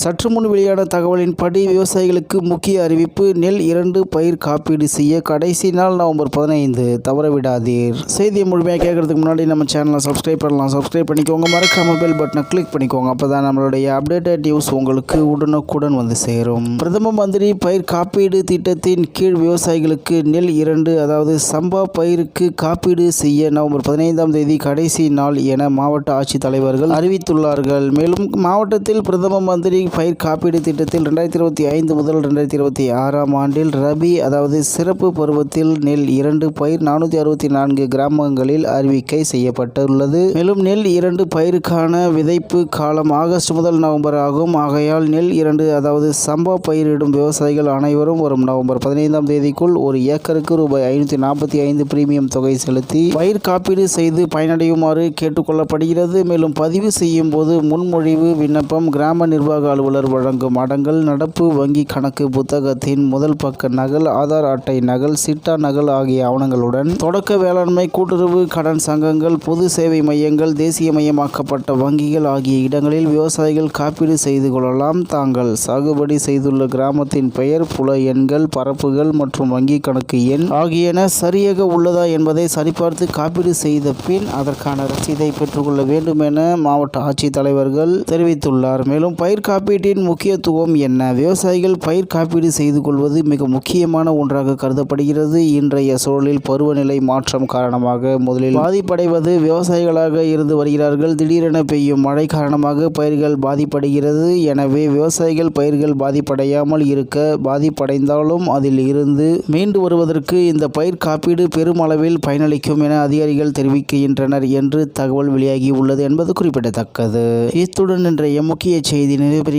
சற்று முன் வெளியான தகவலின்படி விவசாயிகளுக்கு முக்கிய அறிவிப்பு நெல் இரண்டு பயிர் காப்பீடு செய்ய கடைசி நாள் நவம்பர் பதினைந்து. தவறவிடாதீர். செய்தியை முழுமையாக கேட்கறதுக்கு முன்னாடி நம்ம சேனலை சப்ஸ்கிரைப் பண்ணலாம். சப்ஸ்கிரைப் பண்ணிக்கோங்க. மறக்காம பெல் பட்டனை கிளிக் பண்ணிக்கோங்க. அப்போ தான் நம்மளுடைய அப்டேட்டட் நியூஸ் உங்களுக்கு உடனுக்குடன் வந்து சேரும். பிரதம மந்திரி பயிர் காப்பீடு திட்டத்தின் கீழ் விவசாயிகளுக்கு நெல் இரண்டு அதாவது சம்பா பயிருக்கு காப்பீடு செய்ய நவம்பர் பதினைந்தாம் தேதி கடைசி நாள் என மாவட்ட ஆட்சித்தலைவர்கள் அறிவித்துள்ளார்கள். மேலும் மாவட்டத்தில் பிரதம மந்திரி பயிர் காப்பீடு திட்டத்தில் ரெண்டாயிரத்தி இருபத்தி ஐந்து முதல் ரெண்டாயிரத்தி இருபத்தி ஆறாம் ஆண்டில் ரபி அதாவது சிறப்பு பருவத்தில் நெல் இரண்டு பயிர் நானூற்றி அறுபத்தி நான்கு கிராமங்களில் அறிவிக்கை செய்யப்பட்டுள்ளது. மேலும் நெல் இரண்டு பயிருக்கான விதைப்பு காலம் ஆகஸ்ட் முதல் நவம்பர் ஆகும். ஆகையால் நெல் இரண்டு அதாவது சம்பா பயிரிடும் விவசாயிகள் அனைவரும் வரும் நவம்பர் பதினைந்தாம் தேதிக்குள் ஒரு ஏக்கருக்கு ரூபாய் ஐநூற்றி நாற்பத்தி ஐந்து பிரீமியம் தொகை செலுத்தி பயிர் காப்பீடு செய்து பயனடையுமாறு கேட்டுக்கொள்ளப்படுகிறது. மேலும் பதிவு செய்யும் போது முன்மொழிவு விண்ணப்பம் கிராம நிர்வாக அலுவலர் வழங்கும் அடங்கல் நடப்பு வங்கி கணக்கு புத்தகத்தின் முதல் பக்க நகல் ஆதார் அட்டை நகல் சிட்டா நகல் ஆகிய ஆவணங்களுடன் தொடக்க வேளாண்மை கூட்டுறவு கடன் சங்கங்கள் பொது சேவை மையங்கள் தேசியமயமாக்கப்பட்ட வங்கிகள் ஆகிய இடங்களில் விவசாயிகள் காப்பீடு செய்து கொள்ளலாம். தாங்கள் சாகுபடி செய்துள்ள கிராமத்தின் பெயர் புல எண்கள் பரப்புகள் மற்றும் வங்கி கணக்கு எண் ஆகியன சரியாக உள்ளதா என்பதை சரிபார்த்து காப்பீடு செய்த பின் அதற்கான ரசீதை பெற்றுக்கொள்ள வேண்டும் என மாவட்ட ஆட்சித்தலைவர்கள் தெரிவித்துள்ளார். மேலும் பயிர் காப்பீட்டின் முக்கியத்துவம் என்ன? விவசாயிகள் பயிர் காப்பீடு செய்து கொள்வது மிக முக்கியமான ஒன்றாக கருதப்படுகிறது. இன்றைய சூழலில் பருவநிலை மாற்றம் காரணமாக முதலில் பாதிப்படைவது விவசாயிகளாக இருந்து வருகிறார்கள். திடீரென பெய்யும் மழை காரணமாக பயிர்கள் பாதிப்படைகிறது. எனவே விவசாயிகள் பயிர்கள் பாதிப்படையாமல் இருக்க பாதிப்படைந்தாலும் அதில் இருந்து மீண்டு வருவதற்கு இந்த பயிர் காப்பீடு பெருமளவில் பயனளிக்கும் என அதிகாரிகள் தெரிவிக்கின்றனர் என்று தகவல் வெளியாகி உள்ளது என்பது குறிப்பிடத்தக்கது. இத்துடன் இன்றைய முக்கிய செய்தி